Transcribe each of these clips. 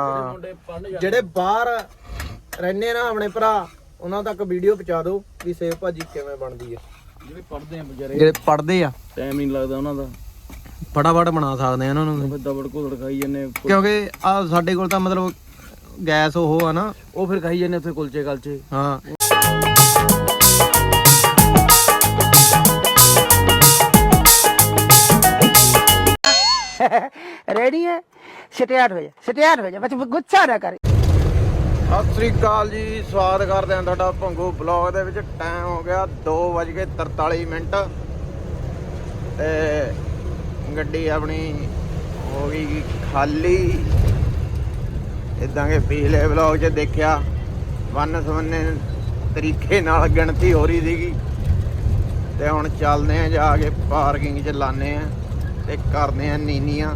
ਹਾਂ। ਜਿਹੜੇ ਬਾਹਰ ਰਹਿੰਦੇ ਨਾ ਆਪਣੇ ਭਰਾ ਉਹਨਾਂ ਤੱਕ ਵੀਡੀਓ ਪਹੁੰਚਾ ਦਿਓ ਵੀ ਸੇਵ ਭਾਜੀ ਕਿਵੇਂ ਬਣਦੀ ਹੈ ਜਿਹੜੇ ਪੜਦੇ ਆ ਵਿਚਾਰੇ ਜਿਹੜੇ ਪੜਦੇ ਆ। ਟਾਈਮ ਨਹੀਂ ਲੱਗਦਾ ਉਹਨਾਂ ਦਾ। ਫਟਾਫਟ ਬਣਾ ਸਕਦੇ ਆ ਉਹਨਾਂ ਨੂੰ। ਦਬੜ ਘੋੜ ਖਾਈ ਜਾਂਦੇ ਕਿਉਂਕਿ ਆ ਸਾਡੇ ਕੋਲ ਤਾਂ ਮਤਲਬ ਗੈਸ ਉਹ ਆ ਨਾ। ਉਹ ਫਿਰ ਖਾਈ ਜਾਂਦੇ ਉੱਥੇ ਕੁਲਚੇ ਕਲਚੇ ਹਾਂ? ਸਿੱਟੇ ਹਟ ਹੋ ਜਾ ਸਿੱਟੇ ਹੋ ਜਾ ਬੱਚ ਗੁੱਸਾ ਨਾ ਕਰ। ਸਤਿ ਸ੍ਰੀ ਅਕਾਲ ਜੀ, ਸਵਾਗਤ ਕਰਦੇ ਹਾਂ ਤੁਹਾਡਾ ਭੰਗੂ ਬਲੌਗ ਦੇ ਵਿੱਚ। ਟਾਈਮ ਹੋ ਗਿਆ 2:43 ਮਿੰਟ। ਤੇ ਗੱਡੀ ਆਪਣੀ ਹੋ ਗਈ ਖਾਲੀ। ਇਦਾਂ ਕਿ ਪਿਛਲੇ ਵਲੌਗ 'ਚ ਦੇਖਿਆ, ਵਨ ਸਵੰਨੇ ਤਰੀਕੇ ਨਾਲ ਗਿਣਤੀ ਹੋ ਰਹੀ ਸੀਗੀ। ਤੇ ਹੁਣ ਚੱਲਦੇ ਆ ਜਾ ਕੇ ਪਾਰਕਿੰਗ 'ਚ ਲਾਣੇ ਆ ਤੇ ਕਰਦੇ ਆ ਨੀਨੀਆਂ।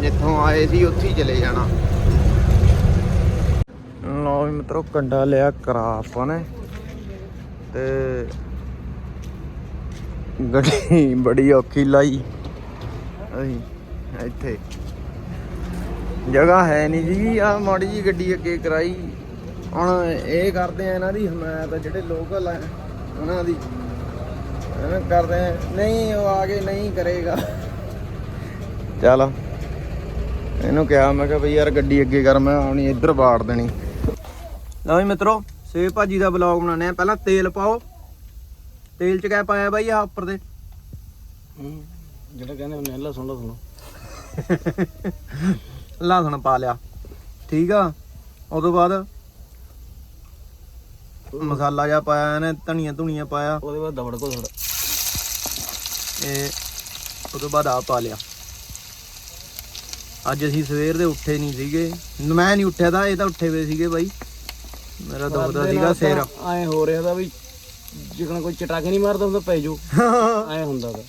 ਜਿੱਥੋਂ ਆਏ ਸੀ, ਉੱਥੇ ਹੀ ਚਲੇ ਜਾਣਾ। ਲਓ ਵੀ ਮਿੱਤਰੋ, ਕੰਡਾ ਲਿਆ ਕਰਾ ਆਪਾਂ ਨੇ। ਤੇ ਗੱਡੀ ਬੜੀ ਔਖੀ ਲਾਈ। ਅਸੀਂ ਇੱਥੇ। ਜਗ੍ਹਾ ਹੈ ਨਹੀਂ ਜੀ। ਆ ਮਾੜੀ ਜੀ ਗੱਡੀ ਅੱਗੇ ਕਰਾਈ। ਹੁਣ ਇਹ ਕਰਦੇ ਆ ਇਹਨਾਂ ਦੀ ਹਮਾਇਤ ਜਿਹੜੇ ਲੋਕਲ ਆ, ਉਹਨਾਂ ਦੀ। ਕਰਦੇ ਨਹੀਂ, ਉਹ ਆਗੇ ਨਹੀਂ ਕਰੇਗਾ। ਚੱਲ। ਇਹਨੂੰ ਕਿਹਾ ਮੈਂ ਕਿਹਾ ਬਈ ਯਾਰ ਗੱਡੀ ਅੱਗੇ ਕਰ ਮੈਂ ਆਉਣੀ ਇੱਧਰ ਬਾੜ ਦੇਣੀ। ਲਓ ਜੀ ਮਿੱਤਰੋ ਸੇਵ ਭਾਜੀ ਦਾ ਵਲੌਗ ਬਣਾਉਂਦੇ ਆ ਪਹਿਲਾਂ ਤੇਲ ਪਾਓ। ਤੇਲ ਚ ਕਿਆ ਪਾਇਆ ਬਾਈ ਆ ਉੱਪਰ ਦੇ ਜਿਹੜਾ ਕਹਿੰਦੇ ਹੁੰਦੇ ਆ ਲਸਣ ਲਸਣ। ਲਸਣ ਪਾ ਲਿਆ। ਠੀਕ ਆ? ਤੋਂ ਬਾਅਦ ਮਸਾਲਾ ਜਿਹਾ ਪਾਇਆ ਇਹਨੇ ਧਨੀਆ ਧੁਨੀਆ ਪਾਇਆ। ਉਹਦੇ ਬਾਅਦ ਦਬੜ ਘੋੜ ਇਹ ਤੋਂ ਬਾਅਦ ਆ ਪਾ ਲਿਆ। ਅੱਜ ਅਸੀਂ ਸਵੇਰ ਦੇ ਉੱਠੇ ਨਹੀਂ ਸੀਗੇ। ਮੈਂ ਨਹੀਂ ਉੱਠਿਆ ਤਾਂ ਇਹ ਤਾਂ ਉੱਠੇ ਹੋਏ ਸੀਗੇ ਬਾਈ। ਮੇਰਾ ਦੁਖਦਾ ਸੀਗਾ ਸਿਰ। ਐ ਹੋ ਰਿਹਾ ਦਾ ਵੀ ਜਿਕਣਾ ਕੋਈ ਚਟਾ ਕੇ ਨਹੀਂ ਮਾਰਦਾ ਹੁੰਦਾ ਪੈ ਜਾਓ ਐ ਹੁੰਦਾ ਦਾ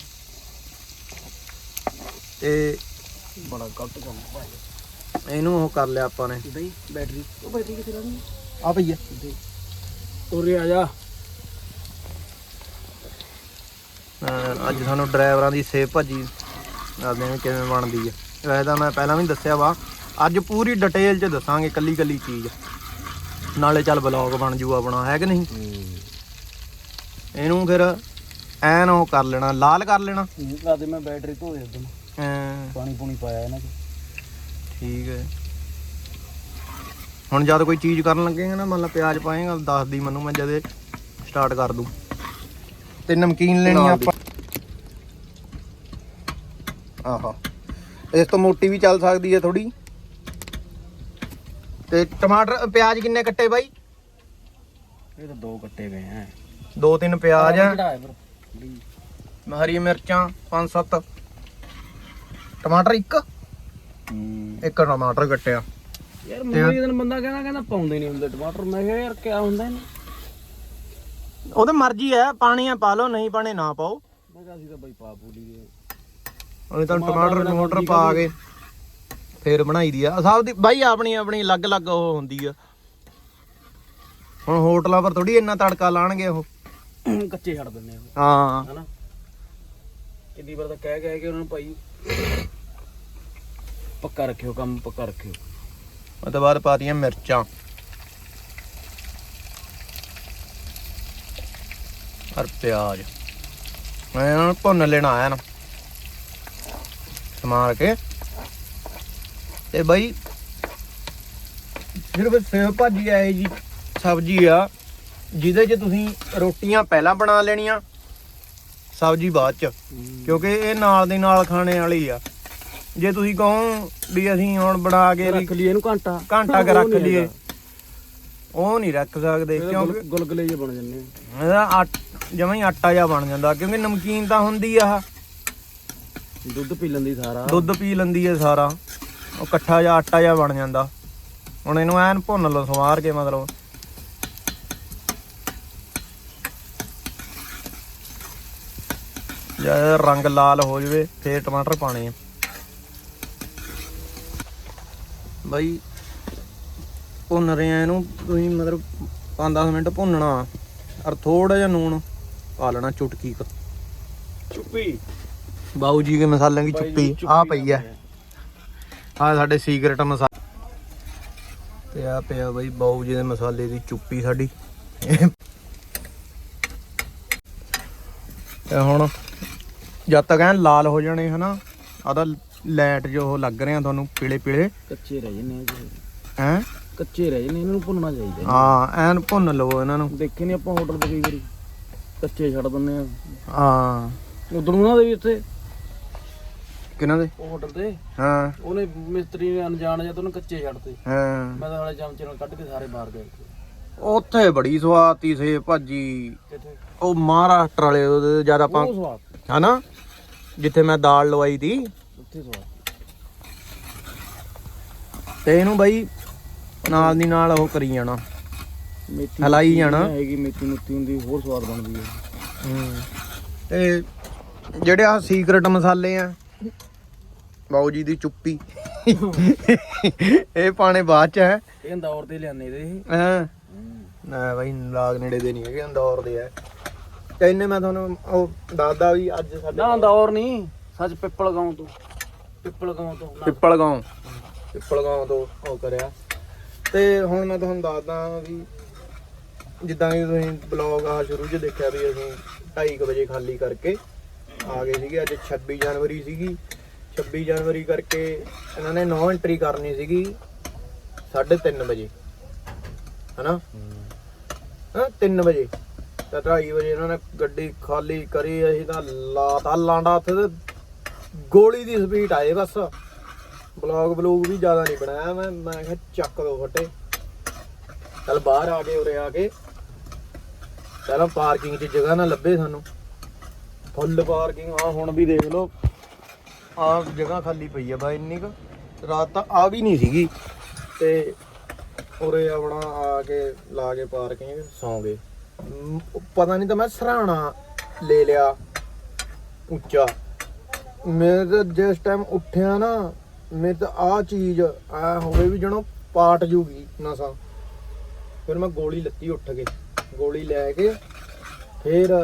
ਤੇ ਬੜਾ ਗਲਤ ਕੰਮ ਭਾਈ। ਇਹਨੂੰ ਉਹ ਕਰ ਲਿਆ ਆਪਾਂ ਨੇ। ਬੈਟਰੀ। ਉਹ ਬੈਟਰੀ ਕਿੱਥੇ ਰਹਿੰਦੀ ਆ ਭਈਆ ਉਰੇ ਆ ਜਾ। ਅੱਜ ਸਾਨੂੰ ਡਰਾਈਵਰਾਂ ਦੀ ਸੇਵ ਭਾਜੀ ਦੱਸਦੇ ਨੇ ਕਿਵੇਂ ਬਣਦੀ ਹੈ ਵੈਸੇ ਤਾਂ ਮੈਂ ਪਹਿਲਾਂ ਵੀ ਦੱਸਿਆ ਵਾ। ਅੱਜ ਪੂਰੀ ਡਿਟੇਲ 'ਚ ਦੱਸਾਂਗੇ ਕੱਲੀ ਕੱਲੀ ਚੀਜ਼। ਨਾਲੇ ਚੱਲ ਬਲੌਗ ਬਣ ਜੂ ਆਪਣਾ ਹੈ ਕਿ ਨਹੀਂ? ਇਹਨੂੰ ਫਿਰ ਐਨ ਉਹ ਕਰ ਲੈਣਾ ਲਾਲ ਕਰ ਲੈਣਾ। ਲਾ ਦੇ ਮੈਂ ਬੈਟਰੀ ਧੋ ਦੇ ਦਮ ਐਂ, ਪਾਣੀ ਪੂਣੀ ਪਾਇਆ ਇਹਨਾਂ ਚ। ਠੀਕ ਹੈ। ਹੁਣ ਜਦ ਕੋਈ ਚੀਜ਼ ਕਰਨ ਲੱਗੇਗਾ ਨਾ ਮੰਨ ਲਾ ਪਿਆਜ਼ ਪਾਏਗਾ ਦੱਸ ਦੀ ਮੈਨੂੰ ਮੈਂ ਜਦੇ ਸਟਾਰਟ ਕਰ ਦੂੰ। ਤੇ ਨਮਕੀਨ ਲੈਣੀ ਆਪਾਂ। ਆਹਾ। ਇਸ ਤੋਂ ਮੋਟੀ ਵੀ ਚੱਲ ਸਕਦੀ ਹੈ ਥੋੜੀ ਤੇ ਟਮਾਟਰ ਪਿਆਜ਼ ਕਿੰਨੇ ਕੱਟੇ ਬਾਈ? ਇਹ ਤਾਂ ਦੋ ਕੱਟੇ ਗਏ ਆ ਦੋ ਤਿੰਨ ਪਿਆਜ਼ ਆ। ਹਰੀ ਮਿਰਚਾਂ ਪੰਜ ਸੱਤ। ਟਮਾਟਰ ਇੱਕ? ਇੱਕ ਟਮਾਟਰ ਕੱਟਿਆ। ਯਾਰ ਮੈਨੂੰ ਇਹ ਦਿਨ ਬੰਦਾ ਕਹਿੰਦਾ ਕਹਿੰਦਾ ਪਾਉਂਦੇ ਨਹੀਂ ਹੁੰਦੇ ਟਮਾਟਰ। ਮੈਂ ਕਿਹਾ ਯਾਰ ਕਿਆ ਹੁੰਦਾ ਇਹਨੂੰ? ਉਹਦੇ ਮਰਜ਼ੀ ਹੈ ਪਾਣੀ ਆ ਪਾ ਲਓ ਨਹੀਂ ਪਾਣੀ ਨਾ ਪਾਓ। ਮੈਂ ਕਿਹਾ ਅਸੀਂ ਤਾਂ ਬਈ ਪਾ ਪੂਲੀ ਦੇ ਉਹਨੇ ਤਾਂ ਟਮਾਟਰ ਟਮਾਟਰ ਪਾ ਕੇ ਫੇਰ ਬਣਾਈ ਦੀ ਆ। ਸਭ ਦੀ ਬਾਈ ਆਪਣੀ ਆਪਣੀ ਅਲੱਗ-ਅਲੱਗ ਉਹ ਹੁੰਦੀ ਆ। ਹੁਣ ਹੋਟਲਾਂ ਪਰ ਥੋੜੀ ਇੰਨਾ ਤੜਕਾ ਲਾਣਗੇ ਉਹ। ਕੱਚੇ ਛੱਡ ਦਿੰਦੇ ਆ ਹਾਂ। ਹਨਾ? ਕਿੰਨੀ ਵਾਰ ਤਾਂ ਕਹਿ ਕਹਿ ਕੇ ਉਹਨਾਂ ਨੂੰ ਭਾਈ ਪੱਕਾ ਰੱਖਿਓ ਕੰਮ ਪੱਕਾ ਰੱਖਿਓ। ਉਹ ਤੋਂ ਬਾਅਦ ਪਾਤੀਆਂ ਮਿਰਚਾਂ। ਔਰ ਪਿਆਜ਼। ਮੈਂ ਇਹਨਾਂ ਨੂੰ ਭੁੰਨ ਲੈਣਾ ਆਇਆ ਨਾ। ਸਮਾਰ ਕੇ ਤੇ ਬਾਈ ਸਿਰਫ ਸੇਵ ਭਾਜੀ ਆਏ ਜੀ ਸਬਜ਼ੀ ਆ ਜਿਹਦੇ 'ਚ ਤੁਸੀਂ ਰੋਟੀਆਂ ਪਹਿਲਾਂ ਬਣਾ ਲੈਣੀਆਂ ਸਬਜ਼ੀ ਬਾਅਦ 'ਚ ਕਿਉਂਕਿ ਇਹ ਨਾਲ ਦੇ ਨਾਲ ਖਾਣੇ ਵਾਲੀ ਆ। ਜੇ ਤੁਸੀਂ ਕਹੋ ਵੀ ਅਸੀਂ ਹੁਣ ਬਣਾ ਕੇ ਰੱਖ ਲਈਏ ਇਹਨੂੰ ਘੰਟਾ। ਘੰਟਾ ਕੁ ਰੱਖ ਲਈਏ। ਉਹ ਨਹੀਂ ਰੱਖ ਸਕਦੇ ਇਹਦੇ ਕਿਉਂਕਿ ਗੁਲ- ਗੁਲਗੁਲੇ ਜੇ ਬਣ ਜੰਨੇ ਇਹਦਾ ਆਟ ਜਮਾਂ ਹੀ ਆਟਾ ਜਿਹਾ ਬਣ ਜਾਂਦਾ ਕਿਉਂਕਿ ਨਮਕੀਨ ਤਾਂ ਹੁੰਦੀ ਆ ਦੁੱਧ ਪੀ ਲੈਂਦੀ ਸਾਰਾ। ਦੁੱਧ ਪੀ ਲੈਂਦੀ ਹੈ ਸਾਰਾ। ਉਹ ਇਕੱਠਾ ਜਿਹਾ ਆਟਾ ਜਿਹਾ ਬਣ ਜਾਂਦਾ। ਹੁਣ ਇਹਨੂੰ ਐਨ ਭੁੰਨ ਲਓ ਸਵਾਰ ਕੇ ਮਤਲਬ। ਜਦ ਰੰਗ ਲਾਲ ਹੋ ਜਵੇ ਫੇਰ ਟਮਾਟਰ ਪਾਣੇ ਆ। ਬਾਈ ਭੁੰਨ ਰਹੇ ਆ ਇਹਨੂੰ ਤੁਸੀਂ ਮਤਲਬ 5-10 ਮਿੰਟ ਭੁੰਨਣਾ। ਔਰ ਥੋੜਾ ਜਿਹਾ ਨੂਣ ਪਾ ਲੈਣਾ ਚੁਟਕੀ ਕ। ਚੁੱਪੀ। ਬਾਊ ਜੀ ਕੇ ਮਸਾਲਿਆਂ ਦੀ ਚੁੱਪੀ ਆ ਪਈ ਆ। ਲਾਉਂਦੇ ਆ। ਸਾਡੇ ਸੀਕ੍ਰੇਟ ਮਸਾਲਾ ਤੇ ਆ ਪਿਆ ਬਈ ਬਾਊ ਜੀ ਦੇ ਮਸਾਲੇ ਦੀ ਚੁੱਪੀ ਸਾਡੀ। ਤੇ ਹੁਣ ਜਦ ਤੱਕ ਐਨ ਲਾਲ ਹੋ ਜਾਣੇ ਹਨਾ ਆਦਾ ਲਾਈਟ ਜੋ ਉਹ ਲੱਗ ਰਿਹਾ ਤੁਹਾਨੂੰ ਪੀਲੇ ਪੀਲੇ। ਕੱਚੇ ਰਹਿ ਜਨੇ ਹੈ? ਕੱਚੇ ਰਹਿ ਜਨੇ ਇਹਨਾਂ ਨੂੰ ਭੁੰਨਣਾ ਚਾਹੀਦਾ ਹਾਂ ਐਨ ਭੁੰਨ ਲਵੋ ਇਹਨਾਂ ਨੂੰ। ਦੇਖੇ ਨਹੀਂ ਆਪਾਂ ਹੋਟਲ ਤੇ ਕਈ ਵਾਰੀ। ਕੱਚੇ ਛੱਡ ਦਿੰਨੇ ਆ। ਹਾਂ। ਉਧਰ ਉਹਨਾਂ ਦੇ ਵੀ ਉੱਥੇ ਕਿਹਨਾਂ ਦੇ? ਉਹ ਹੋਟਲ ਤੇ ਹਾਂ। ਉਹਨੇ ਮਿਸਤਰੀ ਨੇ ਅਣਜਾਣ ਜਾਂ ਉਹਨੂੰ ਕੱਚੇ ਛੱਡਤੇ ਹਾਂ। ਮੈਂ ਤਾਂ ਹਾਲੇ ਚਮਚੇ ਨਾਲ ਕੱਢ ਕੇ ਸਾਰੇ ਬਾਹਰ ਗਏ ਉੱਥੇ ਬੜੀ ਸਵਾਦ ਤੀ ਸੇ ਭਾਜੀ। ਕਿੱਥੇ? ਉਹ ਮਹਾਰਾਸ਼ਟਰ ਵਾਲੇ ਉਹਦੇ ਜਦ ਆਪਾਂ ਉਹ ਸਵਾਦ। ਹਨਾ? ਜਿੱਥੇ ਮੈਂ ਦਾਲ ਲਵਾਈ ਤੀ। ਉੱਥੇ ਸਵਾਦ। ਤੇ ਇਹਨੂੰ ਬਾਈ ਨਾਲ ਦੀ ਨਾਲ ਉਹ ਕਰੀ ਜਾਣਾ। ਮੇਥੀ ਹਲਾਈ ਜਾਣਾ। ਹੈਗੀ ਮੇਥੀ ਮੁੱਠੀ ਹੁੰਦੀ ਹੋਰ ਸਵਾਦ ਬਣਦੀ ਹੈ। ਤੇ ਜਿਹੜੇ ਆ ਸੀਕ੍ਰੇਟ ਮਸਾਲੇ ਆ ਬਾਊ ਜੀ ਦੀ ਚੁੱਪੀ। ਇਹ ਪਾਣੇ ਬਾਅਦ ਚ ਹੈ। ਇਹ ਇੰਦੌਰ ਤੇ ਲਿਆਨੇ ਦੇ ਇਹ। ਹਾਂ। ਨਾ ਬਾਈ ਲਾਗ ਨੇੜੇ ਦੇ ਨਹੀਂ ਹੈਗੇ ਅੰਦੌਰ ਦੇ ਆ ਕਹਿੰਨੇ ਮੈਂ ਤੁਹਾਨੂੰ ਉਹ ਦੱਸਦਾ ਵੀ ਅੱਜ ਸਾਡੇ ਨਾ ਇੰਦੌਰ ਨਹੀਂ। ਸੱਚ ਪਿੱਪਲ ਗਾਉਂ ਤੋਂ। ਪਿੱਪਲ ਗਾਉਂ ਤੋਂ। ਪਿੱਪਲ ਗਾਉਂ ਪਿੱਪਲ ਗਾਉਂ ਤੋਂ ਉਹ ਕਰਿਆ। ਤੇ ਹੁਣ ਮੈਂ ਤੁਹਾਨੂੰ ਦੱਸਦਾ ਵੀ ਜਿੱਦਾਂ ਕਿ ਤੁਸੀਂ ਬਲੌਗ ਆ ਸ਼ੁਰੂ 'ਚ ਦੇਖਿਆ ਵੀ ਅਸੀਂ 2:30 ਵਜੇ ਖਾਲੀ ਕਰਕੇ ਆ ਗਏ ਸੀਗੇ, ਅੱਜ 26 ਜਨਵਰੀ ਸੀਗੀ। 26 ਜਨਵਰੀ ਕਰਕੇ ਇਹਨਾਂ ਨੇ ਨੋ ਐਂਟਰੀ ਕਰਨੀ ਸੀਗੀ 3:30 ਵਜੇ। ਹਨਾ? ਹਾਂ 3 ਵਜੇ। ਤਾਂ 2:30 ਵਜੇ ਇਹਨਾਂ ਨੇ ਗੱਡੀ ਖਾਲੀ ਕਰੀ, ਅਸੀਂ ਤਾਂ ਲਾਤਾ ਲਾਂਡਾ ਉੱਥੇ ਤੇ ਗੋਲੀ ਦੀ ਸਪੀਡ ਆਏ ਬਸ। ਬਲੌਗ ਬਲੂਗ ਵੀ ਜ਼ਿਆਦਾ ਨਹੀਂ ਬਣਾਇਆ ਮੈਂ ਮੈਂ ਕਿਹਾ ਚੱਕ ਦੋ ਫਟੇ। ਚੱਲ ਬਾਹਰ ਆ ਗਏ, ਉਰੇ ਆ ਕੇ ਪਹਿਲਾਂ ਪਾਰਕਿੰਗ 'ਚ ਜਗ੍ਹਾ ਨਾ ਲੱਭੇ ਸਾਨੂੰ। ਫੁੱਲ ਪਾਰਕਿੰਗ ਆ ਹੁਣ ਵੀ ਦੇਖ ਲਓ। ਆ ਜਗ੍ਹਾ ਖਾਲੀ ਪਈ ਆ ਬਾਈ, ਇੰਨੀ ਕੁ। ਰਾਤ ਤਾਂ ਆ ਵੀ ਨਹੀਂ ਸੀਗੀ। ਤੇ ਉਰੇ ਆਪਣਾ ਆ ਕੇ ਲਾ ਕੇ ਪਾਰਕਿੰਗ ਸੌਂ ਗਏ ਪਤਾ ਨਹੀਂ ਤਾਂ ਮੈਂ ਸਰਾਣਾ ਲੈ ਲਿਆ, ਉੱਚਾ। ਮੈਂ ਤਾਂ ਜਿਸ ਟਾਈਮ ਉੱਠਿਆ ਨਾ ਮੇਰੇ ਤਾਂ ਆ ਚੀਜ਼ ਆ ਹੋਵੇ ਵੀ ਜਣੋ ਪਾਟ ਜੂਗੀ ਨਸਾਂ। ਫਿਰ ਮੈਂ ਗੋਲੀ ਲੱਤੀ ਉੱਠ ਕੇ। ਗੋਲੀ ਲੈ ਕੇ ਫਿਰ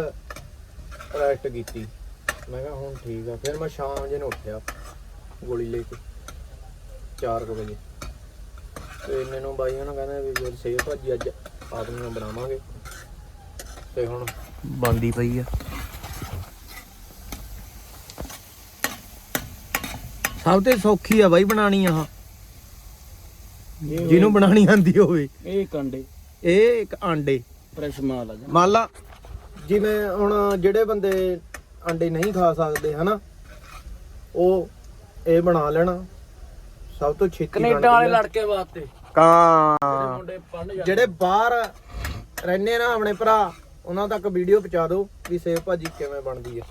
ਰੈਸਟ ਕੀਤੀ। ਮੈਂ ਕਿਹਾ ਹੁਣ ਠੀਕ ਆ। ਫਿਰ ਮੈਂ ਸ਼ਾਮ ਜੇ ਨੂੰ ਉੱਠਿਆ ਗੋਲੀ ਲੈ ਕੇ 4 ਵਜੇ। ਤੇ ਮੈਨੂੰ ਬਾਈ ਉਹਨਾਂ ਕਹਿੰਦੇ ਵੀ ਫਿਰ ਸੇਵ ਭਾਜੀ ਅੱਜ ਆਪਣੀਆਂ ਬਣਾਵਾਂਗੇ। ਤੇ ਹੁਣ ਬੰਦੀ ਪਈ ਆ। ਸਭ ਤੋਂ ਸੌਖੀ ਆ ਬਾਈ ਬਣਾਣੀ ਆਹ ਜਿਹਨੂੰ ਬਣਾਣੀ ਆਂਦੀ ਹੋਵੇ। ਇਹ ਕੰਡੇ ਇਹ ਇੱਕ ਆਂਡੇ ਫਰੈਸ਼ ਮਾਲ ਆ ਜਾ। ਮੰਨ ਲਾ ਜਿਵੇਂ ਹੁਣ ਜਿਹੜੇ ਬੰਦੇ ਅੰਡੇ ਨਹੀਂ ਖਾ ਸਕਦੇ ਹਨਾ ਉਹ ਇਹ ਬਣਾ ਲੈਣਾ ਸਭ ਤੋਂ ਛੇਤੀ ਕੈਨੇਡਾ ਵਾਲੇ। ਲੜਕੇ ਵਾਸਤੇ। ਕਾਂ ਮੁੰਡੇ ਪੜਨ ਜਾਂਦੇ। ਜਿਹੜੇ ਬਾਹਰ ਰਹਿੰਦੇ ਨਾ ਆਪਣੇ ਭਰਾ ਉਹਨਾਂ ਤੱਕ ਵੀਡੀਓ ਪਹੁੰਚਾ ਦਿਓ ਵੀ ਸੇਵ ਭਾਜੀ ਕਿਵੇਂ ਬਣਦੀ ਆ।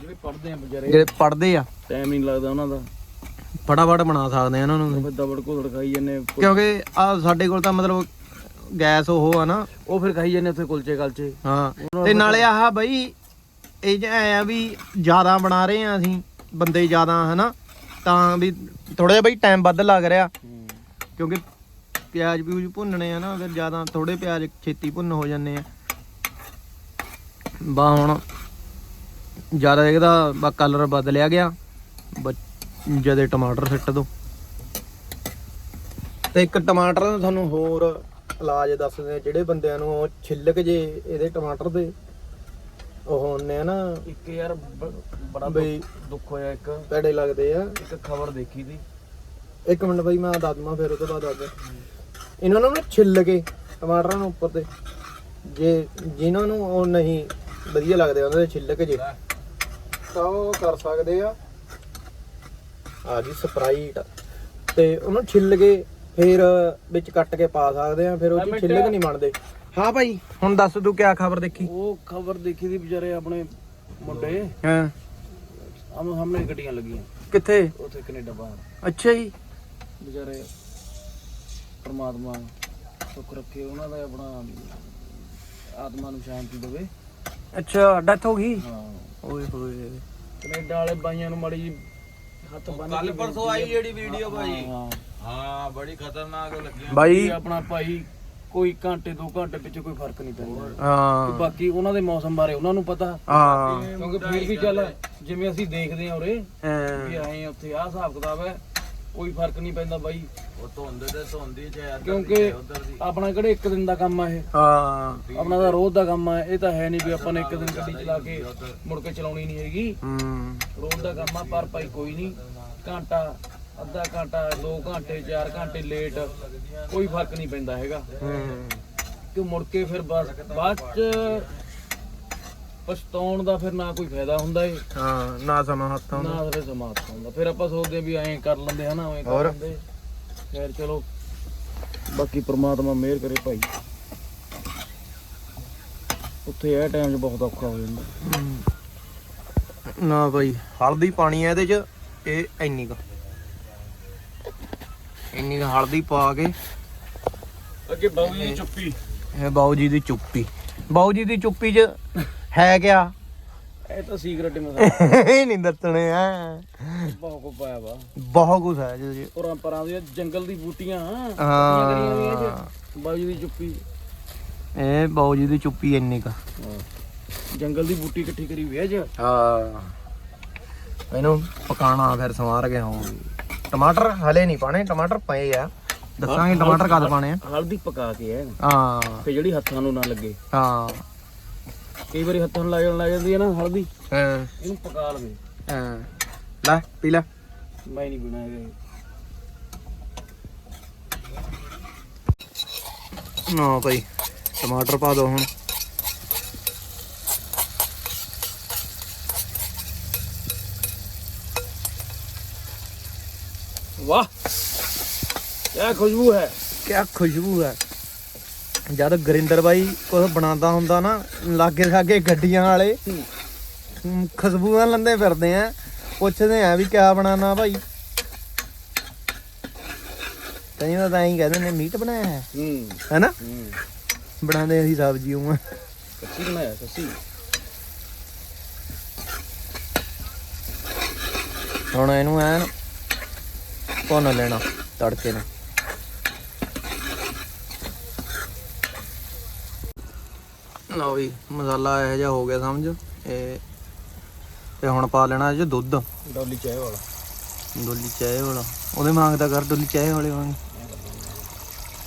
ਜਿਹੜੇ ਪੜਦੇ ਆ ਵਿਚਾਰੇ ਜਿਹੜੇ ਪੜਦੇ ਆ। ਟਾਈਮ ਨਹੀਂ ਲੱਗਦਾ ਉਹਨਾਂ ਦਾ। ਫਟਾਫਟ ਬਣਾ ਸਕਦੇ ਆ ਇਹਨਾਂ ਨੂੰ। ਦਬੜ ਘੋੜ ਖਾਈ ਜਾਂਦੇ ਕਿਉਂਕਿ ਆ ਸਾਡੇ ਕੋਲ ਤਾਂ ਮਤਲਬ ਗੈਸ ਉਹ ਆ ਨਾ। ਉਹ ਫਿਰ ਖਾਈ ਜਾਂਦੇ ਉੱਥੇ ਕੁਲਚੇ ਕਲਚੇ ਹਾਂ। ਤੇ ਨਾਲੇ ਆਹ ਬਈ ਇਹ ਜਿਹਾ ਆ ਵੀ ਜ਼ਿਆਦਾ ਬਣਾ ਰਹੇ ਆ ਅਸੀਂ ਬੰਦੇ ਜ਼ਿਆਦਾ ਹਨਾ। ਤਾਂ ਵੀ ਥੋੜਾ ਜਿਹਾ ਬਈ ਟਾਈਮ ਵੱਧ ਲੱਗ ਰਿਹਾ। ਕਿਉਂਕਿ ਪਿਆਜ਼ ਪਿਊਜ਼ ਭੁੰਨਣੇ ਆ ਨਾ ਅਗਰ ਜ਼ਿਆਦਾ ਥੋੜੇ ਪਿਆਜ਼ ਛੇਤੀ ਭੁੰਨ ਹੋ ਜਾਂਦੇ ਆ। ਬਾ ਹੁਣ ਜ਼ਿਆਦਾ ਇਹਦਾ ਬਾ ਕਲਰ ਬਦਲਿਆ ਗਿਆ। ਜਦੇ ਟਮਾਟਰ ਸਿੱਟ ਦੋ। ਤੇ ਇੱਕ ਟਮਾਟਰ ਤੁਹਾਨੂੰ ਹੋਰ ਇਲਾਜ ਦੱਸਦੇ ਆ ਜਿਹੜੇ ਬੰਦਿਆਂ ਨੂੰ ਉਹ ਛਿੱਲਕ ਜੇ ਇਹਦੇ ਟਮਾਟਰ ਦੇ ਉਹ ਹੁੰਨੇ ਆ ਨਾ। ਇੱਕ ਯਾਰ ਬ- ਬੜਾ ਬਈ ਦੁੱਖ- ਹੋਇਆ ਇੱਕ। ਪੈੜੇ ਲੱਗਦੇ ਆ। ਇੱਕ ਖਬਰ ਦੇਖੀ ਸੀ ਇੱਕ ਮਿੰਟ ਬਾਈ ਮੈਂ ਦੱਸ ਦਵਾਂ ਫਿਰ ਉਹ ਤੋਂ ਬਾਅਦ ਦੱਸ ਦੇ ਇਹਨਾਂ ਨੂੰ ਨਾ ਛਿੱਲ ਕੇ ਟਮਾਟਰਾਂ ਨੂੰ ਉੱਪਰ ਤੇ ਜੇ ਜਿਨ੍ਹਾਂ ਨੂੰ ਉਹ ਨਹੀਂ ਵਧੀਆ ਲੱਗਦੇ ਉਹਨਾਂ ਦੇ ਛਿੱਲਕ ਜੇ ਤਾਂ ਉਹ ਕਰ ਸਕਦੇ ਆ। ਆ ਜੀ ਸਪਰਾਈਟ ਤੇ ਉਹਨੂੰ ਛਿੱਲ ਕੇ ਫਿਰ ਵਿੱਚ ਕੱਟ ਕੇ ਪਾ ਸਕਦੇ ਆ ਫਿਰ ਉਹ ਚ ਛਿੱਲਕ ਨਹੀਂ ਬਣਦੇ। ਹਾਂ ਭਾਈ ਹੁਣ ਦੱਸ ਤੂੰ ਕਿਆ ਖਬਰ ਦੇਖੀ? ਉਹ ਖਬਰ ਦੇਖੀ ਸੀ ਵਿਚਾਰੇ ਆਪਣੇ ਮੁੰਡੇ। ਹਾਂ। ਆਮ ਸਾਹਮਣੇ ਗੱਡੀਆਂ ਲੱਗੀਆਂ। ਕਿੱਥੇ? ਉੱਥੇ ਕੈਨੇਡਾ ਬਾਹਰ। ਅੱਛਾ ਜੀ। ਵਿਚਾਰੇ ਪਰਮਾਤਮਾ ਸੁੱਖ ਰੱਖੇ ਉਹਨਾਂ ਦਾ ਆਪਣਾ ਆਤਮਾ ਨੂੰ ਸ਼ਾਂਤੀ ਦੇਵੇ। ਅੱਛਾ ਡੈਥ ਹੋ ਗਈ? ਹਾਂ। ਓਏ ਹੋਏ। ਕੈਨੇਡਾ ਵਾਲੇ ਬਾਈਆਂ ਨੂੰ ਮਾੜੀ ਜੀ ਹੱਥ ਬੰਨ ਕੱਲ ਪਰਸੋਂ ਆਈ ਜਿਹੜੀ ਵੀਡੀਓ ਭਾਈ। ਹਾਂ। ਬਾਈ ਇਹ ਆਪਣਾ ਭਾਈ ਕੋਈ ਘੰਟੇ ਦੋ ਘੰਟੇ ਪਿੱਛੇ ਕੋਈ ਫ਼ਰਕ ਨਹੀਂ ਪੈਂਦਾ। ਤੇ ਹਾਂ ਬਾਕੀ ਉਹਨਾਂ ਦੇ ਮੌਸਮ ਬਾਰੇ ਉਹਨਾਂ ਨੂੰ ਪਤਾ। ਹਾਂ। ਕਿਉਂਕਿ ਫਿਰ ਵੀ ਚੱਲ ਜਿਵੇਂ ਅਸੀਂ ਦੇਖਦੇ ਹਾਂ ਉਰੇ ਹਾਂ। ਵੀ ਆਏ ਉੱਥੇ ਆਹ ਹਿਸਾਬ ਕਿਤਾਬ ਹੈ ਕੋਈ ਫ਼ਰਕ ਨਹੀਂ ਪੈਂਦਾ ਬਾਈ। ਉਹ ਧੁੰਦ ਤੇ ਧੁੰਦੀ ਦੀ ਕਿਉਂਕਿ ਤੇ ਦੀ। ਆਪਣਾ ਕਿਹੜੇ ਇੱਕ ਦਿਨ ਦਾ ਕੰਮ ਆ ਇਹ? ਹਾਂ। ਆਪਣਾ ਤਾਂ ਰੋਜ਼ ਦਾ ਕੰਮ ਆ ਇਹ ਤਾਂ ਹੈ ਨਹੀਂ ਵੀ ਆਪਾਂ ਨੇ ਇੱਕ ਦਿਨ ਗੱਡੀ ਚਲਾ ਕੇ ਮੁੜ ਕੇ ਚਲਾਉਣੀ ਨਹੀਂ ਹੈਗੀ। ਹੂੰ। ਰੋਜ਼ ਦਾ ਕੰਮ ਆ ਪਰ ਭਾਈ ਕੋਈ ਨਹੀਂ। ਘੰਟਾ ਅੱਧਾ ਘੰਟਾ 2 ਘੰਟੇ 4 ਘੰਟੇ ਲੇਟ ਕੋਈ ਫ਼ਰਕ ਨਹੀਂ ਪੈਂਦਾ ਹੈਗਾ। ਹੂੰ ਕਿ ਮੁੜ ਕੇ ਫਿਰ ਬਸ ਬਾਅਦ ਚ ਪਛਤਾਉਣ ਦਾ ਫਿਰ ਨਾ ਕੋਈ ਫਾਇਦਾ ਹੁੰਦਾ ਏ। ਹਾਂ ਨਾ ਸਮਾਂ ਹੱਥਾਂ ਨਾ ਫਿਰ ਸਮਾਪਤ ਹੁੰਦਾ ਫਿਰ ਆਪਾਂ ਸੋਚਦੇ ਵੀ ਐਂ ਕਰ ਲੈਂਦੇ ਹਨਾ ਐਂ ਕਰ ਹੋਰ? ਲੈਂਦੇ। ਖੈਰ ਚਲੋ। ਬਾਕੀ ਪ੍ਰਮਾਤਮਾ ਮਿਹਰ ਕਰੇ ਭਾਈ। ਉੱਥੇ ਇਹ ਟਾਈਮ 'ਚ ਬਹੁਤ ਔਖਾ ਹੋ ਜਾਂਦਾ। ਨਾ ਬਾਈ ਹਲਦੀ ਪਾਣੀ ਹੈ ਇਹਦੇ ਚ ਇਹ ਇੰਨੀ ਕੁ। ਇੰਨੀ ਕੁ ਹਲਦੀ ਪਾ ਕੇ। ਅੱਗੇ ਬਾਬੂ ਜੀ ਚੁੱਪੀ। ਇਹ ਬਾਊ ਜੀ ਦੀ ਚੁੱਪੀ। ਬਾਊ ਜੀ ਦੀ ਚੁੱਪੀ ਚ ਹੈ ਕਿਆ? ਇਹ ਤਾਂ ਸੀਕ੍ਰੇਟ ਮਸਾ ਇਹ ਨਹੀਂ ਦੱਸਣੇ ਆ। ਬਹੁਤ ਕੋ ਪਾਇਆ ਵਾ। ਬਹੁਤ ਕੁਝ ਹੈ ਜੀ। ਪੁਰਾਂ ਪਰਾਂ ਦੇ ਜੰਗਲ ਦੀ ਬੂਟੀਆਂ ਕਰੀਆਂ ਇਹ ਹਾਂ 'ਚ। ਜੀ ਦੀ ਚੁੱਪੀ। ਇਹ ਬਾਊ ਜੀ ਦੀ ਚੁੱਪੀ ਇੰਨੀ ਕੁ। ਜੰਗਲ ਦੀ ਬੂਟੀ ਇਕੱਠੀ ਕਰੀ ਹੋਈ ਹੈ। ਇਹਨੂੰ ਪਕਾਣਾ ਫਿਰ ਸਵਾਰ ਕੇ ਹਾਂ ਟਮਾਟਰ ਹਲੇ ਨਹੀਂ ਪਾਣੇ ਟਮਾਟਰ ਪਏ ਆ। ਦੱਸਾਂਗੇ ਟਮਾਟਰ ਕਦ ਪਾਣੇ ਆ। ਹਲਦੀ ਪਕਾ ਕੇ ਹੈ ਹਾਂ। ਕਿ ਜਿਹੜੀ ਹੱਥਾਂ ਨੂੰ ਨਾ ਲੱਗੇ। ਹਾਂ। ਕਈ ਵਾਰੀ ਹੱਥਾਂ ਨੂੰ ਲੱਗ ਲੱਗ ਜਾਂਦੀ ਹੈ ਨਾ ਹਲਦੀ। ਹਾਂ, ਇਹਨੂੰ ਪਕਾ ਲਵੇ। ਹਾਂ। ਲੈ ਪੀ ਲੈ। ਮੈਂ ਨਹੀਂ ਇਹ। ਨਾ ਭਾਈ ਟਮਾਟਰ ਪਾ ਦੋ ਹੁਣ। ਵਾਹ। ਕੀ ਖੁਸ਼ਬੂ ਹੈ। ਕਿਆ ਖੁਸ਼ਬੂ ਹੈ। ਜਦ ਗਰਿੰਦਰ ਬਾਈ ਕੁਝ ਬਣਾਉਂਦਾ ਹੁੰਦਾ ਨਾ ਲਾਗੇ ਲਾਗੇ ਗੱਡੀਆਂ ਵਾਲੇ ਖੁਸ਼ਬੂਆਂ ਲੰਦੇ ਫਿਰਦੇ ਆ। ਪੁੱਛਦੇ ਆ ਵੀ ਕਿਆ ਬਣਾਣਾ ਭਾਈ ਕਈ ਵਾਰ ਤਾਂ ਐਂ ਕਹਿੰਦੇ ਨੇ ਮੀਟ ਬਣਾਇਆ ਹੈ। ਹੂੰ। ਹੈਨਾ? ਹੂੰ। ਬਣਾਉਂਦੇ ਅਸੀਂ ਸਬਜ਼ੀ ਉਹ ਕੱਚੀ ਬਣਾਇਆ ਸੱਸੀ ਹੁਣ ਇਹਨੂੰ ਐਨ ਭੁੰਨ ਲੈਣਾ ਤੜਕੇ ਨੂੰ ਲਓ ਵੀ ਮਸਾਲਾ ਇਹੋ ਜਿਹਾ ਹੋ ਗਿਆ ਸਮਝ। ਇਹ ਤੇ ਹੁਣ ਪਾ ਲੈਣਾ ਇਹ ਦੁੱਧ। ਡੋਲੀ ਚਾਹ ਵਾਲਾ। ਡੋਲੀ ਚਾਹ ਵਾਲਾ। ਉਹਦੇ ਮੰਗਦਾ ਕਰ ਡੋਲੀ ਚਾਹ ਵਾਲੇ ਵਾਂਗ।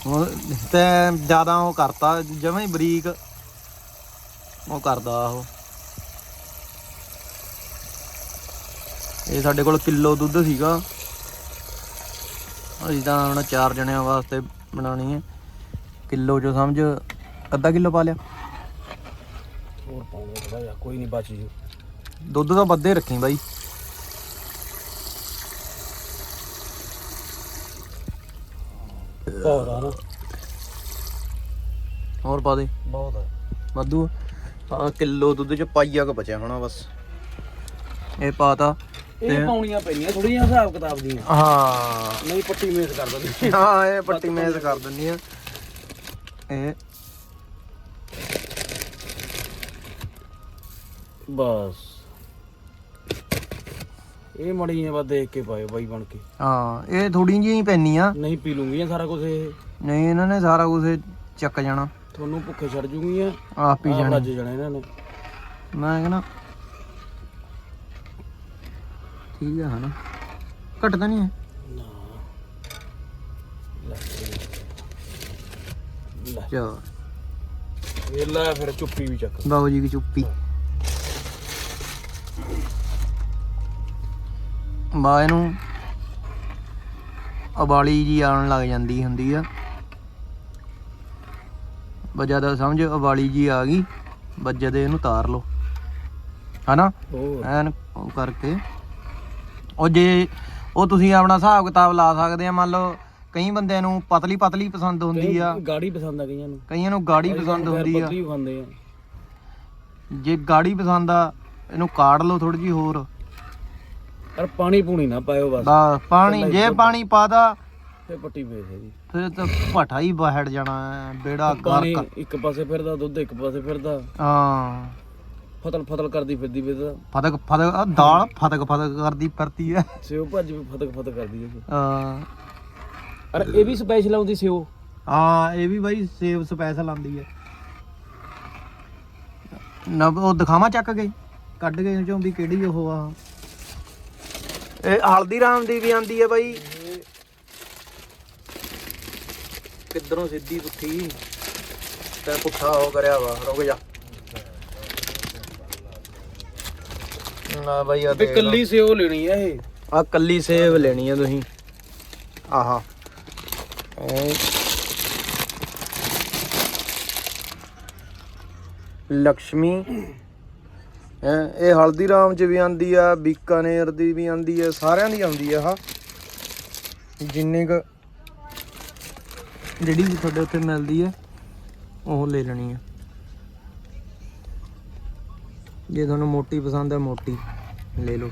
ਉਹ ਤੇ ਜ਼ਿਆਦਾ ਉਹ ਕਰਤਾ ਹੀ ਬਰੀਕ। ਉਹ ਕਰਦਾ ਉਹ। ਇਹ ਸਾਡੇ ਕੋਲ ਕਿਲੋ ਦੁੱਧ ਸੀਗਾ। ਅਸੀਂ ਤਾਂ ਹੁਣ ਚਾਰ ਜਣਿਆਂ ਵਾਸਤੇ ਬਣਾਉਣੀ ਹੈ। ਕਿਲੋ ਜੋ ਸਮਝ ਅੱਧਾ ਕਿਲੋ ਪਾ ਲਿਆ। ਹੋਰ ਪਾਉਂਗਾ ਥੋੜਾ ਜਿਹਾ ਕੋਈ ਨਹੀਂ ਬਚ ਜੂ। ਦੁੱਧ ਤਾਂ ਵੱਧੇ ਰੱਖੀ ਬਾਈ। ਬਹੁਤ ਆ ਨਾ। ਹੋਰ ਪਾ ਦੇ। ਬਹੁਤ ਆ। ਵਾਧੂ ਆ। ਕਿਲੋ ਦੁੱਧ ਚ ਪਾਈਆ ਕ ਬਚਿਆ ਹੋਣਾ ਬਸ। ਇਹ ਪਾਤਾ। ਇਹ ਪਾਉਣੀਆਂ ਪੈਣੀਆਂ ਥੋੜੀਆਂ ਹਿਸਾਬ ਕਿਤਾਬ ਦੀਆਂ। ਹਾਂ। ਨਹੀਂ ਪੱਟੀ ਮੇਸ ਕਰ ਦਿੰਦੀ। ਹਾਂ ਇਹ ਪੱਟੀ ਮੇਜ਼ ਕਰ ਦਿੰਨੀ ਆ। ਇਹ ਬਸ। ਇਹ ਮੜੀਆਂ ਬਾ ਦੇਖ ਕੇ ਪਾਇਓ ਬਾਈ ਬਣ ਕੇ। ਹਾਂ ਇਹ ਥੋੜੀ ਜਿਹੀ ਹੀ ਪੈਣੀ ਆ ਨਹੀਂ ਪੀ ਲੂੰਗੀਆਂ ਸਾਰਾ ਕੁਝ ਇਹ। ਨਹੀਂ ਇਹਨਾਂ ਨੇ ਸਾਰਾ ਕੁਝ ਚੱਕ ਜਾਣਾ। ਤੁਹਾਨੂੰ ਭੁੱਖੇ ਛੱਡ ਜੂਗੀਆਂ। ਆਪ ਹੀ ਆਪ ਜਾਣਾ। ਰੱਜ ਜਾਣਾ ਇਹਨਾਂ ਨੇ। ਮੈਂ ਕਹਿੰਦਾ ਠੀਕ ਆ ਹਨਾ? ਘਟਦਾ ਨਹੀਂ ਹੈ ਨਾ। ਲੈ ਲੈ ਚਾ ਵੇਲਾ ਫਿਰ ਚੁੱਪੀ ਵੀ ਚੱਕ। ਬਾਬੂ ਜੀ ਦੀ ਚੁੱਪੀ। ਬਾ ਇਹਨੂੰ ਉਬਾਲੀ ਜੀ ਆਉਣ ਲੱਗ ਜਾਂਦੀ ਹੁੰਦੀ ਆ। ਬਜਾ ਸਮਝ ਉਬਾਲੀ ਜੀ ਆ ਗਈ। ਬੱਜੇ ਦੇ ਇਹਨੂੰ ਤਾਰ ਲਓ। ਹਨਾ? ਐਨ ਕਰਕੇ। ਉਹ ਜੇ ਉਹ ਤੁਸੀਂ ਆਪਣਾ ਹਿਸਾਬ ਕਿਤਾਬ ਲਾ ਸਕਦੇ ਆ ਮੰਨ ਲਓ ਕਈ ਬੰਦਿਆਂ ਨੂੰ ਪਤਲੀ ਪਤਲੀ ਪਸੰਦ ਹੁੰਦੀ ਆ। ਗਾੜੀ ਪਸੰਦ ਆ ਗਈਆਂ ਨੂੰ। ਕਈਆਂ ਨੂੰ ਗਾੜੀ ਪਸੰਦ ਹੁੰਦੀ ਆ। ਪਤਲੀ ਖਾਂਦੇ ਆ। ਜੇ ਗਾੜੀ ਪਸੰਦ ਆ ਇਹਨੂੰ ਕਾੜ ਲਓ ਥੋੜੀ ਜੀ ਹੋਰ। ਪਰ ਪਾਣੀ ਪੂਣੀ ਨਾ ਪਾਇਓ ਬਸ। ਬਸ ਪਾਣੀ ਜੇ ਪਾਣੀ ਪਾਦਾ ਤੇ ਪੱਟੀ ਵੇਚ ਜੀ ਫਿਰ ਤਾਂ ਭਟਾ ਹੀ ਬਹਿੜ ਜਾਣਾ ਹੈ, ਬੇੜਾ ਗਰਕ। ਇੱਕ ਪਾਸੇ ਫਿਰਦਾ ਦੁੱਧ ਇੱਕ ਪਾਸੇ ਫਿਰਦਾ। ਹਾਂ। ਫਤਲ ਫਤਲ ਕਰਦੀ ਫਿਰਦੀ ਫਿਰਦਾ ਫਤਕ ਫਤਕ ਆਹ ਦਾਲ ਫਤਕ ਫਤਕ ਕਰਦੀ ਫਿਰਦੀ ਹੈ ਸਿਓ ਭੱਜ ਵੀ ਫਤਕ ਫਤਕ ਕਰਦੀ ਹੈ ਹਾਂ ਅਰ ਇਹ ਵੀ ਸਪੈਸ਼ਲ ਆਉਂਦੀ ਸਿਓ? ਹਾਂ ਇਹ ਵੀ ਬਾਈ ਸੇਵ ਸਪੈਸ਼ਲ ਆਂਦੀ ਹੈ ਨਾ ਉਹ ਦਿਖਾਵਾਂ ਚੱਕ ਕੇ। ਕੱਢ ਕੇ ਚੋਂ ਵੀ ਕਿਹੜੀ ਉਹ ਆ। ਇਹ ਹਲਦੀਰਾਮ ਦੀ ਵੀ ਆਂਦੀ ਹੈ ਬਾਈ। ਕਿੱਧਰੋਂ ਸਿੱਧੀ ਪੁੱਠੀ? ਤੇ ਪੁੱਠਾ ਹੋ ਕਰਿਆ ਵਾ ਰੁਕ ਜਾ। ਨਾ ਬਾਈ ਆ ਵੀ ਕੱਲੀ ਸੇਵ ਲੈਣੀ ਆ ਇਹ। ਆ ਕੱਲੀ ਸੇਵ ਲੈਣੀ ਆ ਤੁਸੀਂ। ਆਹਾ। ਲక్ష్ਮੀ ਹੈਂ, ਇਹ ਹਲਦੀਰਾਮ ਚ ਵੀ ਆਂਦੀ ਆ ਬੀਕਾਨੇਰ ਦੀ ਵੀ ਆਂਦੀ ਆ ਸਾਰਿਆਂ ਦੀ ਆਉਂਦੀ ਆ ਆਹ। ਜਿੰਨੇ ਕ ਜਿਹੜੀ ਵੀ ਤੁਹਾਡੇ ਉੱਥੇ ਮਿਲਦੀ ਆ ਉਹ ਲੈ ਲੈਣੀ ਆ। ਜੇ ਤੁਹਾਨੂੰ ਮੋਟੀ ਪਸੰਦ ਆ ਮੋਟੀ। ਲੈ ਲਓ।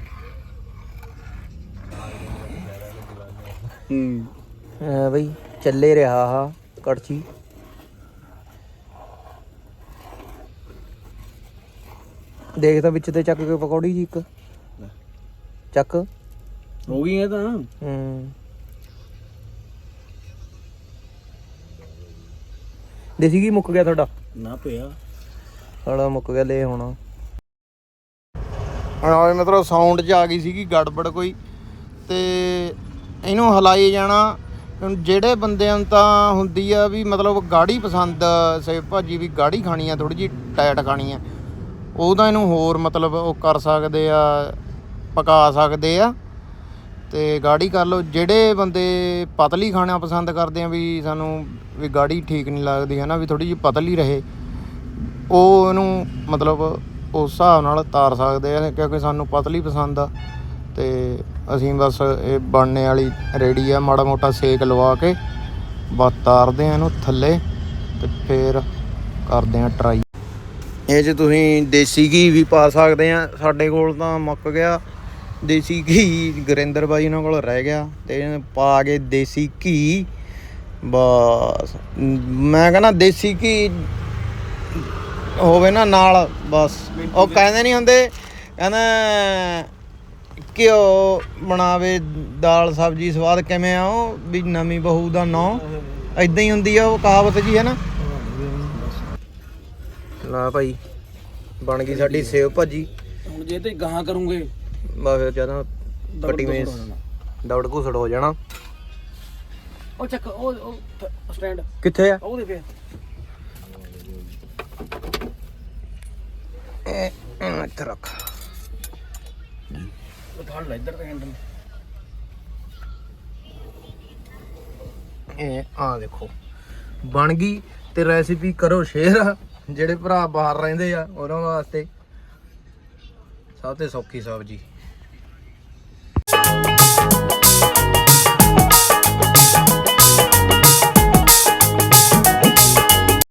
ਹੂੰ। ਐ ਬਈ ਚੱਲੇ ਰਿਹਾ ਆ ਕੜਛੀ। ਦੇਖ ਤਾਂ ਵਿੱਚ ਤੇ ਚੱਕ ਕੇ ਪਕੌੜੀ ਜੀ ਇੱਕ। ਚੱਕ। ਹੋ ਗਈ ਇਹ ਤਾਂ। ਹੂੰ। ਦੇਸੀ ਕੀ ਮੁੱਕ ਗਿਆ ਤੁਹਾਡਾ? ਨਾ ਪਿਆ। ਸਾਡਾ ਮੁੱਕ ਗਿਆ ਲੈ ਹੁਣ। ਹਾਂ ਮਤਲਬ ਸਾਊਂਡ 'ਚ ਆ ਗਈ ਸੀਗੀ, ਗੜਬੜ ਕੋਈ। ਤੇ ਇਹਨੂੰ ਹਲਾਈ ਜਾਣਾ। ਜਿਹੜੇ ਬੰਦਿਆਂ ਨੂੰ ਤਾਂ ਹੁੰਦੀ ਆ ਵੀ ਮਤਲਬ ਗਾੜੀ ਪਸੰਦ ਸੇ ਭਾਜੀ ਵੀ ਗਾੜੀ ਖਾਣੀ ਆ ਥੋੜੀ ਜੀ ਟਾਈਟ ਖਾਣੀ ਆ। ਉਹਦਾ ਇਹਨੂੰ ਹੋਰ ਮਤਲਬ ਉਹ ਕਰ ਸਕਦੇ ਆ, ਪਕਾ ਸਕਦੇ ਆ। ਤੇ ਗਾੜੀ ਕਰ ਲਓ। ਜਿਹੜੇ ਬੰਦੇ ਪਤਲੀ ਖਾਣਾ ਪਸੰਦ ਕਰਦੇ ਆ ਵੀ ਸਾਨੂੰ ਵੀ ਗਾੜੀ ਠੀਕ ਨਹੀਂ ਲੱਗਦੀ ਹੈ ਨਾ ਵੀ ਥੋੜੀ ਜਿਹੀ ਪਤਲੀ ਰਹੇ, ਉਹ ਇਹਨੂੰ ਮਤਲਬ ਉਸ ਹਿਸਾਬ ਨਾਲ ਤਾਰ ਸਕਦੇ ਆ, ਕਿਉਂਕਿ ਸਾਨੂੰ ਪਤਲੀ ਪਸੰਦ ਆ। ਤੇ ਅਸੀਂ ਬਸ ਇਹ ਬਣਨੇ ਵਾਲੀ ਰੈਡੀ ਆ, ਮਾੜਾ ਮੋਟਾ ਸੇਕ ਲਵਾ ਕੇ ਬਸ ਤਾਰਦੇ ਆ ਇਹਨੂੰ ਥੱਲੇ ਤੇ ਫੇਰ ਕਰਦੇ ਆ ਟਰਾਈ। ਇਹ 'ਚ ਤੁਸੀਂ ਦੇਸੀ ਘੀ ਵੀ ਪਾ ਸਕਦੇ ਆ, ਸਾਡੇ ਕੋਲ ਤਾਂ ਮੁੱਕ ਗਿਆ। ਦੇਸੀ ਘੀ ਗੁਰਿੰਦਰ ਬਾਈ ਉਹਨਾਂ ਕੋਲ ਰਹਿ ਗਿਆ ਤੇ ਇਹਨੇ ਪਾ ਕੇ ਦੇਸੀ ਘੀ। ਬਸ, ਮੈਂ ਕਹਿੰਦਾ ਦੇਸੀ ਘੀ ਹੋਵੇ ਨਾ ਨਾਲ ਬਸ। ਉਹ ਕਹਿੰਦੇ ਨਹੀਂ ਹੁੰਦੇ ਕਹਿੰਦਾ ਘਿਓ ਬਣਾਵੇ ਦਾਲ ਸਬਜੀ ਸਵਾਦ ਕਿਵੇਂ ਆ ਉਹ ਵੀ ਨਵੀਂ ਬਹੂ ਦਾ ਨਾਂ। ਇਦਾਂ ਹੀ ਹੁੰਦੀ ਆ ਉਹ ਕਹਾਵਤ ਜੀ ਹੈ ਨਾ ਲਾ ਭਾਈ ਬਣ ਗਈ ਸਾਡੀ ਸੇਵ ਭਾਜੀ। ਹੁਣ ਜੇ ਤੇ ਗਾਹਾਂ ਕਰੂੰਗੇ। ਬਸ ਫਿਰ ਜਦੋਂ ਪੱਟੀ ਮੇਸ ਦੌੜ ਘੁਸੜ ਹੋ ਜਾਣਾ। ਉਹ ਚੱਕ ਉਹ ਉਹ ਸਟੈਂਡ ਕਿੱਥੇ ਆ? ਉਹਦੇ ਪਿਆ ਇਹ ਇਹਨੂੰ ਇੱਥੇ ਰੱਖ। ਉਹ ਫੜ ਲੈ ਇੱਧਰ ਤੇ ਹੈਂਡਲ ਇਹ ਆ ਦੇਖੋ ਬਣ ਗਈ ਤੇ ਰੈਸਿਪੀ ਕਰੋ ਸ਼ੇਅਰ ਜਿਹੜੇ ਭਰਾ ਬਾਹਰ ਰਹਿੰਦੇ ਆ ਉਹਨਾਂ ਵਾਸਤੇ ਸਭ ਤੋਂ ਸੌਖੀ ਸਬਜੀ।